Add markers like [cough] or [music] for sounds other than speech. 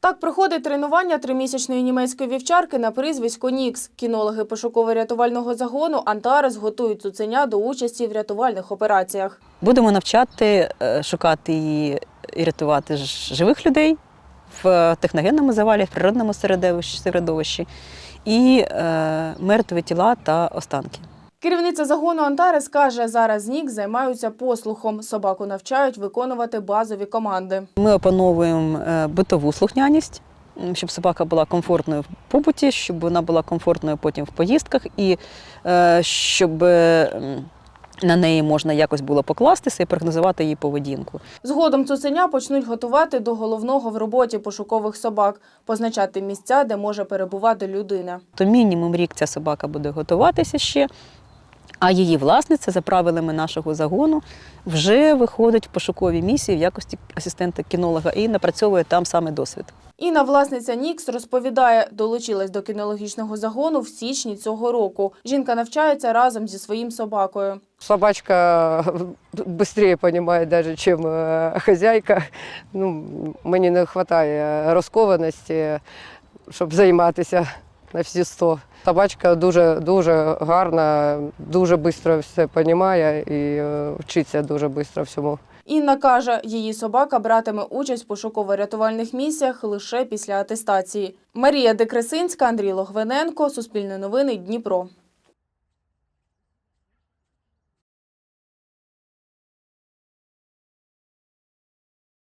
Так проходить тренування тримісячної німецької вівчарки на прізвисько Нікс. Кінологи пошуково-рятувального загону Антарес готують цуценя до участі в рятувальних операціях. Будемо навчати е, шукати і і рятувати живих людей в техногенному завалі, в природному середовищі, середовищі і е, мертві тіла та останки. Керівниця загону Антарес каже, зараз Нікс займаються послухом. Собаку навчають виконувати базові команди. Ми опановуємо е, битову слухняність, щоб собака була комфортною в побуті, щоб вона була комфортною потім в поїздках, і е, щоб е, на неї можна якось було покластися і прогнозувати її поведінку. Згодом цуценя почнуть готувати до головного в роботі пошукових собак, позначати місця, де може перебувати людина. То мінімум рік ця собака буде готуватися ще. А її власниця за правилами нашого загону вже виходить в пошукові місії в якості асистента кінолога і напрацьовує там саме досвід. Інна, власниця Нікс, розповідає, долучилась до кінологічного загону в січні цього року. Жінка навчається разом зі своїм собакою. Собачка [laughs] быстрее понимает даже, чем э, хозяйка. Ну, мені не вистачає розкованості, щоб займатися на всі 100. Собачка дуже, дуже гарна, дуже швидко все розуміє і е, вчиться дуже швидко всьому. Інна каже, її собака братиме участь в пошуково-рятувальних місіях лише після атестації. Марія Декресинська, Андрій Логвиненко, Суспільне новини, Дніпро.